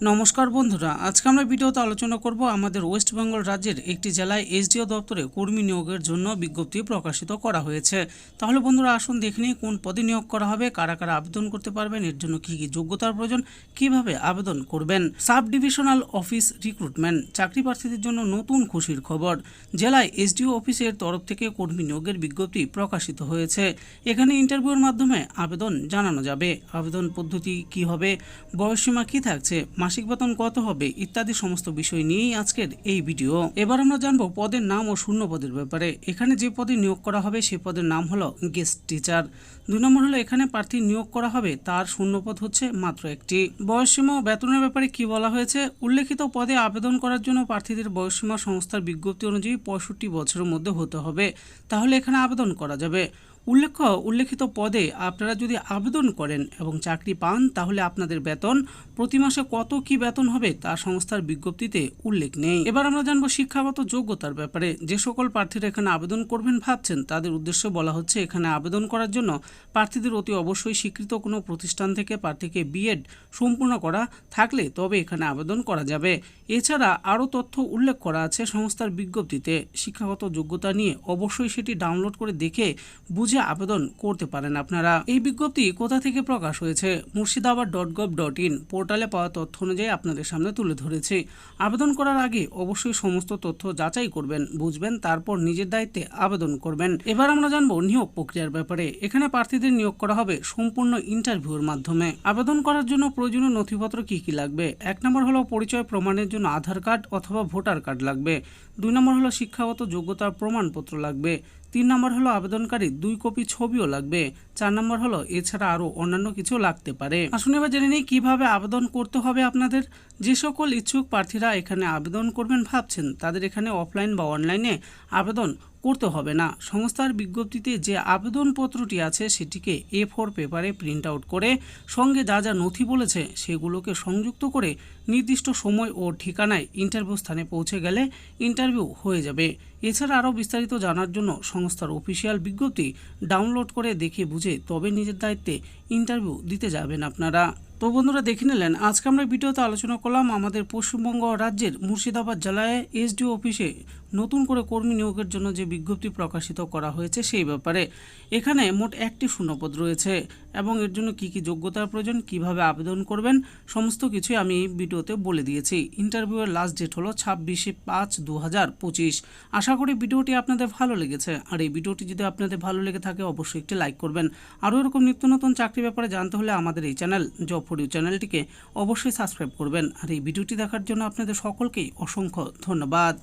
নমস্কার বন্ধুরা, আজকে আমরা ভিডিওতে আলোচনা করব আমাদের ওয়েস্ট বেঙ্গল রাজ্যের একটি জেলায় এসডিও দপ্তরে কর্মী নিয়োগের জন্য বিজ্ঞপ্তি প্রকাশিত করা হয়েছে। তাহলে বন্ধুরা, আসুন দেখে কোন পদে নিয়োগ করা হবে, কারা কারা আবেদন করতে পারবেন, এর জন্য কী কী যোগ্যতার প্রয়োজন, কীভাবে আবেদন করবেন? সাব ডিভিশনাল অফিস রিক্রুটমেন্ট, চাকরি প্রার্থীদের জন্য নতুন খুশির খবর। জেলায় এসডিও অফিসের তরফ থেকে কর্মী নিয়োগের বিজ্ঞপ্তি প্রকাশিত হয়েছে। এখানে ইন্টারভিউর মাধ্যমে আবেদন জানানো যাবে। আবেদন পদ্ধতি কি হবে? বয়সসীমা কি থাকছে? মাসিক বেতন কত হবে, ইত্যাদি সমস্ত বিষয় নিয়েই আজকের এই ভিডিও। এবার আমরা জানব পদের নাম ও শূন্য পদের ব্যাপারে। এখানে যে পদে নিয়োগ করা হবে, সে পদের নাম হলো গেস্ট টিচার। দুই নম্বর হলো এখানে প্রার্থী নিয়োগ করা হবে, তার শূন্য পদ হচ্ছে মাত্র একটি। বয়সসীমা বেতনের ব্যাপারে কি বলা হয়েছে? উল্লেখিত পদে আবেদন করার জন্য প্রার্থীদের বয়সসীমা সংস্থার বিজ্ঞপ্তি অনুযায়ী পঁয়ষট্টি বছরের মধ্যে হতে হবে। তাহলে এখানে আবেদন করা যাবে। উল্লেখ্য, উল্লেখিত পদে আপনারা যদি আবেদন করেন এবং চাকরি পান, তাহলে আপনাদের বেতন প্রতি মাসে কত কি বেতন হবে তা সংস্থার বিজ্ঞপ্তিতে উল্লেখ নেই। এবার আমরা জানব শিক্ষাগত যোগ্যতার ব্যাপারে। যে সকল প্রার্থীরা এখানে আবেদন করবেন ভাবছেন, তাদের উদ্দেশ্যে বলা হচ্ছে এখানে আবেদন করার জন্য প্রার্থীদের অতি অবশ্যই স্বীকৃত কোনো প্রতিষ্ঠান থেকে প্রার্থীকে বিএড সম্পূর্ণ করা থাকলে তবে এখানে আবেদন করা যাবে। এছাড়া আরও তথ্য উল্লেখ করা আছে সংস্থার বিজ্ঞপ্তিতে। শিক্ষাগত যোগ্যতা নিয়ে অবশ্যই সেটি ডাউনলোড করে দেখে বুঝে আবেদন করতে পারেন আপনারা। এই বিজ্ঞপ্তি কোথা থেকে প্রকাশ হয়েছে? Murshidabad dot gov dot in পোর্টালে পাওয়া তথ্য অনুযায়ী আপনাদের সামনে তুলে ধরেছি। আবেদন করার আগে অবশ্যই সমস্ত তথ্য যাচাই করবেন, বুঝবেন, তারপর নিজের দায়িত্বে আবেদন করবেন। এবার আমরা জানব নিয়োগ প্রক্রিয়ার ব্যাপারে। এখানে প্রার্থীদের নিয়োগ করা হবে সম্পূর্ণ ইন্টারভিউর মাধ্যমে। আবেদন করার জন্য প্রয়োজনীয় নথিপত্র কি কি লাগবে? এক নম্বর হলো পরিচয় প্রমাণের জন্য আধার কার্ড অথবা ভোটার কার্ড লাগবে। দুই নম্বর হলো শিক্ষাগত যোগ্যতার প্রমাণপত্র লাগবে। তিন নম্বর হলো আবেদনকারী দুই কপি ছবিও লাগবে। চার নম্বর হলো এছাড়া আরও অন্যান্য কিছু লাগতে পারে। আসুন এবার জেনে নিই, কীভাবে আবেদন করতে হবে আপনাদের? যে সকল ইচ্ছুক প্রার্থীরা এখানে আবেদন করবেন ভাবছেন, তাদের এখানে অফলাইন বা অনলাইনে আবেদন করতে হবে না। সংস্থার বিজ্ঞপ্তিতে যে আবেদনপত্রটি আছে সেটিকে এ ফোর পেপারে প্রিন্ট আউট করে সঙ্গে যা যা নথি বলেছে সেগুলোকে সংযুক্ত করে নির্দিষ্ট সময় ও ঠিকানায় ইন্টারভিউ স্থানে পৌঁছে গেলে ইন্টারভিউ হয়ে যাবে। এছাড়া আরও বিস্তারিত জানার জন্য সংস্থার অফিসিয়াল বিজ্ঞপ্তি ডাউনলোড করে দেখে বুঝে তবে নিজের দায়িত্বে ইন্টারভিউ দিতে যাবেন আপনারা। তো বন্ধুরা দেখে নিলেন, আজকে আমরা ভিডিওতে আলোচনা করলাম আমাদের পশ্চিমবঙ্গ রাজ্যের মুর্শিদাবাদ জেলায় এসডিও অফিসে নতুন করে কর্মী নিয়োগের জন্য যে বিজ্ঞপ্তি প্রকাশিত করা হয়েছে সেই ব্যাপারে। এখানে মোট একটি শূন্যপদ রয়েছে। এবং এর জন্য কি কি যোগ্যতার প্রয়োজন, কীভাবে আবেদন করবেন, সমস্ত কিছুই আমি এই ভিডিওতে বলে দিয়েছি। ইন্টারভিউয়ের লাস্ট ডেট হলো ছাব্বিশে পাঁচ দু পঁচিশ। আশা করি ভিডিওটি আপনাদের ভালো লেগেছে। আর এই ভিডিওটি যদি আপনাদের ভালো লেগে থাকে, অবশ্যই একটি লাইক করবেন। আরও এরকম নিত্য নতুন চাকরি ব্যাপারে জানতে হলে আমাদের এই চ্যানেল জব ফর ইউ চ্যানেলটিকে অবশ্যই সাবস্ক্রাইব করবেন। আর এই ভিডিওটি দেখার জন্য আপনাদের সকলকেই অসংখ্য ধন্যবাদ।